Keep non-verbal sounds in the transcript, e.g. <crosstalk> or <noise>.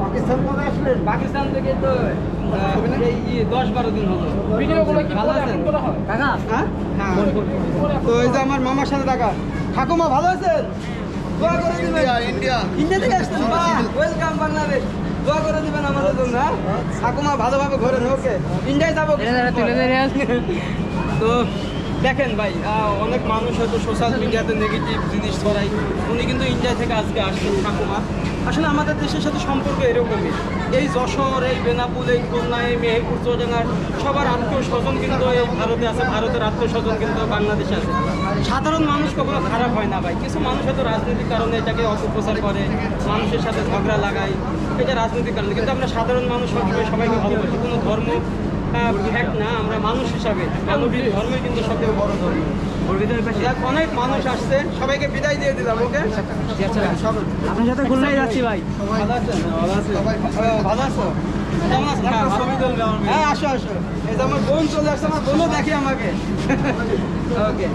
পাকিস্তান কোথায় আসলেন? পাকিস্তান থেকে তো দশ বারো দিন হলো। হয়? হ্যাঁ? হ্যাঁ। তো এই যে আমার মামার সাথে দেখা। ঠাকুমা ভালো আছেন? দোয়া করে দিবেন। ইন্ডিয়া। ইন্ডিয়া থেকে আসছেন? বাহ ওয়েলকাম বাংলাদেশ দোয়া করে দিবেন আমাদের জন্য হ্যাঁ? ঠাকুমা ভালোভাবে ওকে। ইন্ডিয়ায় যাব তো দেখেন ভাই অনেক মানুষ হয়তো সোশ্যাল মিডিয়াতে নেগেটিভ জিনিস ছড়াই উনি কিন্তু ইন্ডিয়া থেকে আজকে আসছেন ঠাকুমা। আসলে আমাদের দেশের সাথে সম্পর্ক এরকমই। এই যশোর, এই বেনাপুল এই খুলনা, এই মেহেরপুর, চৌডাঙ্গার, সবার আত্মীয় স্বজন কিন্তু এই ভারতে আছে, ভারতের আত্মীয় স্বজন কিন্তু বাংলাদেশে আছে। সাধারণ মানুষ কখনো খারাপ হয় না ভাই। কিছু মানুষ হয়তো রাজনৈতিক কারণে এটাকে অপপ্রচার করে, মানুষের সাথে ঝগড়া লাগায়। এটা রাজনৈতিক কারণে। কিন্তু আমরা সাধারণ মানুষ সবসময় সবাইকে ভালোবাসি। কোনো ধর্ম এক না আমরা মানুষ হিসাবে। মানবিক ধর্মই কিন্তু সবথেকে বড় ধর্ম। অনেক মানুষ আসছে সবাইকে বিদায় দিয়ে দিলাম ওকে? আপনার সাথে খুলনায় যাচ্ছি ভাই। ভালো আছেন? ভালো আছো? হ্যাঁ, হ্যাঁ আসো আসো। এই যে আমার বোন চলে আসছে আমার বোনও দেখে আমাকে। <laughs> ওকে।